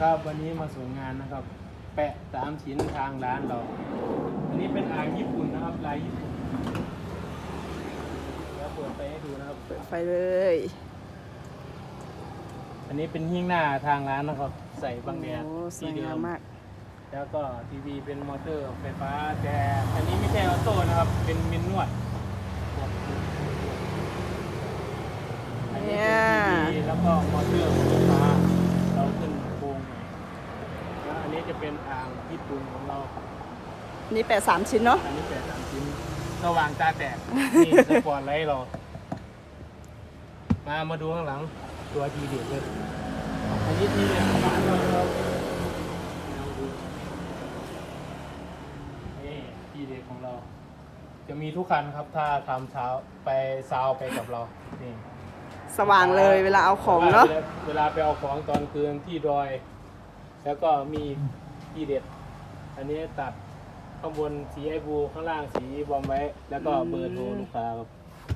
ครับวันนี้มาส่งงานนะครับ แปะสามชิ้นทางร้านเรา อันนี้เป็นอ่างญี่ปุ่นนะครับลายญี่ปุ่นเดี๋ยวเปิดไปให้ดูนะครับ เปิดไฟเลย อันนี้เป็นหิ้งหน้าทางร้านนะครับ ใส่บังแดดโอ้สวที่ยเดิงามมมาก แล้วก็ทีวีเป็นมอเตอร์ไฟฟ้าแต่อันนี้ไม่ใช่ออโต้นะครับ เป็นมินนวดอันนี้เป็นทีวีแล้วก็มอเตอร์ไฟฟ้า เราขึ้นโครงหน่อยแล้วอันนี้ จะเป็นอ่างญี่ปุ่นของเรานี่แปดสามชิ้นเนาะอันนี้แปดสามชิ้นสว่างตาแตกนี่สปอร์ตไลท์เรา มามาดูข้างหลังตัวทีเด็ดเลยอันนี้ทีเด็ดของร้านเราครับเอาดูนี่ทีเด็ดของเรา จะมีทุกคันครับถ้าทำเช้าไปซาวไปกับเรานี่ สว่างเลยเวลาเอาของเนาะ วลเวลาไปเอาของตอนคืนที่ดอย แล้วก็มีทีเด็ด อันนี้ตัดข้างบนสีไอบูข้างล่างสีบอมไว้ แล้วก็เบอร์โทรลูกค้าครับ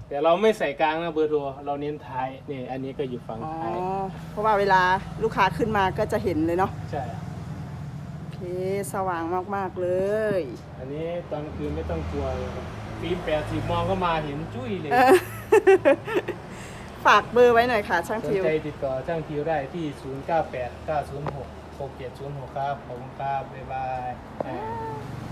แต่เราไม่ใส่กลางนะเบอร์โทรเราเน้นท้ายนี่อันนี้ก็อยู่ฝั่งอ๋อท้ายเพราะว่าเวลาลูกค้าขึ้นมาก็จะเห็นเลยเนาะใช่ โอเคสว่างมากๆเลย อันนี้ตอนคืนไม่ต้องกลัวเลยครับฟิล์มแปดสิบมองก็มาเห็นจุ้ยเลย เออ ฝากเบอร์ไว้หน่อยค่ะช่างสนทิว ใจติดต่อช่างทิวได้ที่ 0 9 8 9 0 6 6 7 0 6ครับผมครับบ๊ายบาย